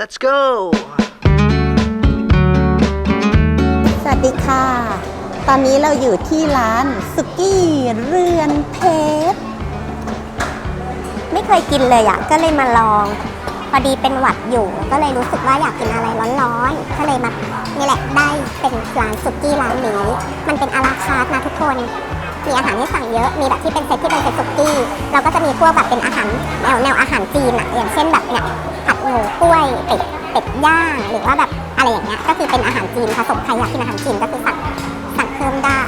Let's go สวัสดีค่ะ ตอนนี้เราอยู่ที่ร้านสุกี้เรือนเพชร ไม่เคยกินเลยอะก็เลยมาลอง พอดีเป็นหวัดอยู่ ก็เลยรู้สึกว่าอยากกินอะไรร้อนๆ ก็เลยมา นี่แหละได้เป็นร้านสุกี้ร้านนี้ มันเป็นอาราคาร์ทนะทุกคนมีอาหารให้สั่งเยอะ มีแบบที่เป็นเซตที่เป็นเซตสุกี้ เราก็จะมีพวกแบบเป็นอาหารแนวแนวอาหารจีนอะอย่างเช่น มูกล้วยเป็ดเป็ดย่างหรือว่าแบบอะไรอย่างเงี้ยก็คือเป็นอาหารจีนผสมใครอยากกินอาหารจีนก็คือสั่งสั่งเพิ่มได้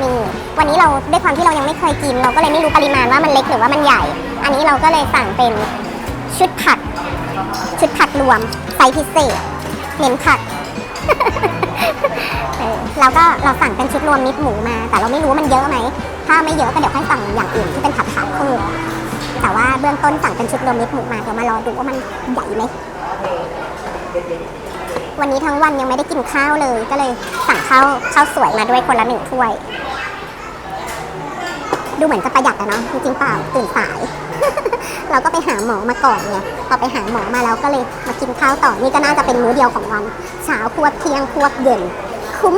นี่วันนี้เราด้วยความที่เรายังไม่เคยกิน เราก็เลยไม่รู้ปริมาณว่ามันเล็กหรือว่ามันใหญ่ อันนี้เราก็เลยสั่งเป็นชุดผัดชุดผัดรวมไซส์พิเศษเน้นผัดเออแล้วก็เราสั่งเป็นชุดรวมมิตรหมูมา แต่เราไม่รู้ว่ามันเยอะไหม ถ้าไม่เยอะก็เดี๋ยวค่อยสั่งอย่างอื่นที่เป็นผัดผัดเพิ่ม แต่ว่าเบื้องต้นสั่งเป็นชุดรวมมิตรหมูมาเดี๋ยวมารอดูว่ามันใหญ่ไหมวันนี้ทั้งวันยังไม่ได้กินข้าวเลย ก็เลยสั่งข้าวข้าวสวยมาด้วยคนละหนึ่งถ้วย ดูเหมือนจะประหยัดอะเนาะจริงเปล่าตื่นสาย เราก็ไปหาหมอมาก่อนไงพอไปหาหมอมาแล้วก็เลยมากินข้าวต่อนี่ก็น่าจะเป็นมื้อเดียวของวันเช้าควบเที่ยงควบเย็น คุ้ม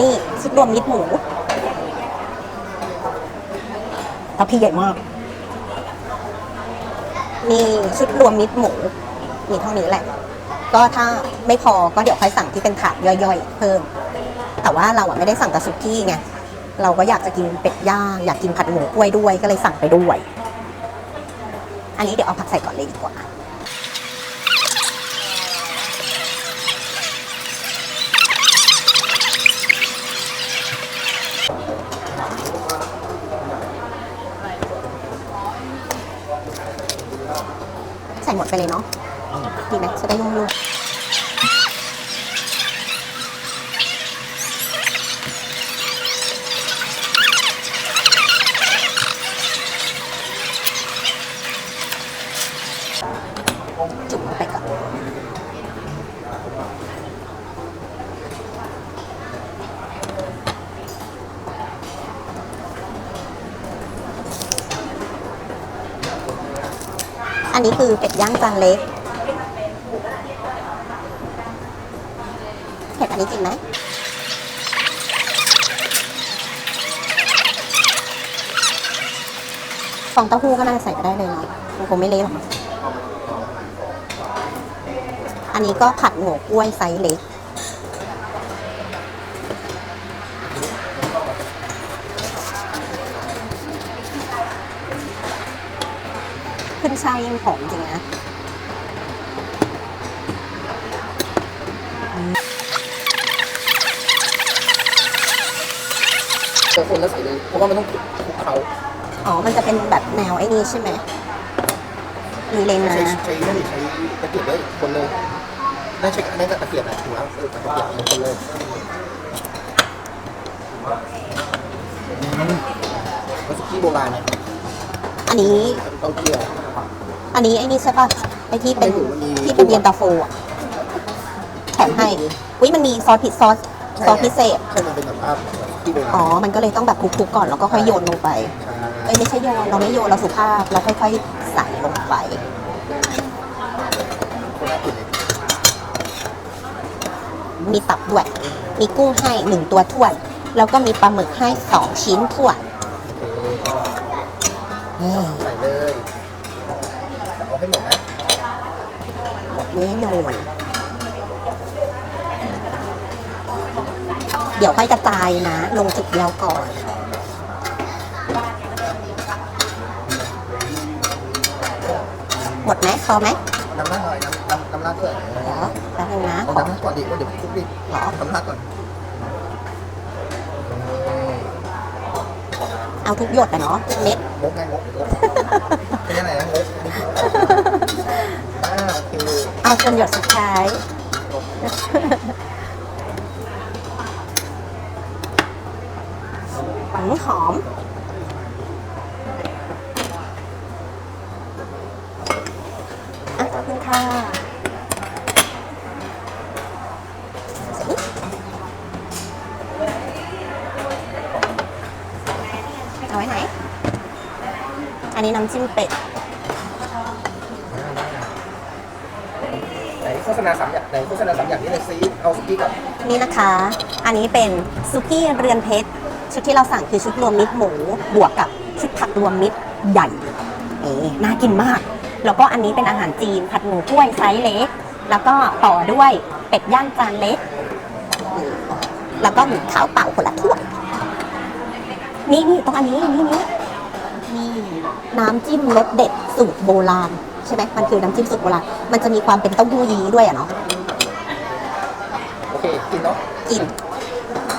นี่ชุดรวมมิตรหมูทัพพี่ใหญ่มาก มีชุดรวมมิตรหมูมีเท่านี้แหละ ก็ถ้าไม่พอก็เดี๋ยวค่อยสั่งที่เป็นถาดย่อยๆ เพิ่ม แต่ว่าเราอะไม่ได้สั่งแต่สุกี้ไงเราก็อยากจะกินเป็ดย่างอยากกินผัดหมูกล้วยด้วยก็เลยสั่งไปด้วย อันนี้เดี๋ยวเอาผักใส่ก่อนเลยดีกว่า ใส่หมด ไปเลยเนาะดีไหมจะได้นุ่มๆจุ่มลงไปก่อน อันนี้คือเป็ดย่างจานเล็กเผ็ดอันนี้กินไหมฟองเต้าหู้ก็น่าจะใส่ไปได้เลยเนาะมันคงไม่เละหรอก อันนี้ก็ผัดหมูกล้วยไซส์เล็ก ขึ้นช่ายยังหอมจริงนะเจอคนแล้วใส่เลยเพราะว่ามันต้องคลุกเขาอ๋อ มันจะเป็นแบบแนวไอ้นี่ใช่ไหมมีเลนมาใช้ใช้ไม่ได้ใช้ตะเกียบเลยคนเลยได้ใช้ได้ตะเกียบนะถือว่าเออตะเกียบเลยคนเลยอืมวัสกี้โบราณเนี่ย อันนี้ต้องเกลียวอันนี้ไอ้นี่ใช่ป่ะไอ้ที่เป็นไม่รู้มีที่เป็นเย็นตาโฟอะแถมให้อุ้ยมันมีซอสผิดซอสซอสพิเศษ ใช่มันเป็นแบบว่าที่โบราณอ๋อ มันก็เลยต้องแบบคลุกๆก่อนแล้วก็ค่อยโยนลงไป เอ้ยไม่ใช่โยนเราไม่โยนเราสุภาพเราค่อยๆใส่ลงไป มีตับด้วย มีกุ้งให้หนึ่งตัวถ้วน แล้วก็มีปลาหมึกให้สองชิ้นถ้วนนี่ ใส่เลยเอาให้หมดนะแน่นอนเดี๋ยวค่อยกระจายนะ ลงจุดเดียวก่อน หมดไหมพอไหมน้ำราดหน่อยน้ำน้ำน้ำราดด้วยเดี๋ยวแป๊บนึงนะเอาขอน้ำราดก่อนดิว่าเดี๋ยวคลุกดิหรอน้ำราดก่อน เอาทุกหยดอะเนาะเม็ดงกไงงกงกเป็นยังไงนะงกนี่คืออ่าโอเคเอาจนหยดสุดท้ายหืมหอม ไว้ไหน อันนี้น้ำจิ้มเป็ดไหนโฆษณาสามอย่างไหนโฆษณาสามอย่างนี้เลยซีเอาสกี้กับนี่นะคะ อันนี้เป็นซุกี้เรือนเพชร ชุดที่เราสั่งคือชุดรวมมิตรหมู บวกกับชุดผักรวมมิตรใหญ่เอ๋น่ากินมาก แล้วก็อันนี้เป็นอาหารจีนผัดหมูกล้วยไซส์เล็ก แล้วก็ต่อด้วยเป็ดย่างจานเล็ก แล้วก็หมูขาวเป่าคนละถ้วย นี่นี่ตรงอันนี้นี่นี่นี่น้ำจิ้มรสเด็ดสูตรโบราณใช่ไหมมันคือน้ำจิ้มสูตรโบราณมันจะมีความเป็นเต้าหู้ยี้ด้วยอะเนาะโอเคกินเนาะกินอ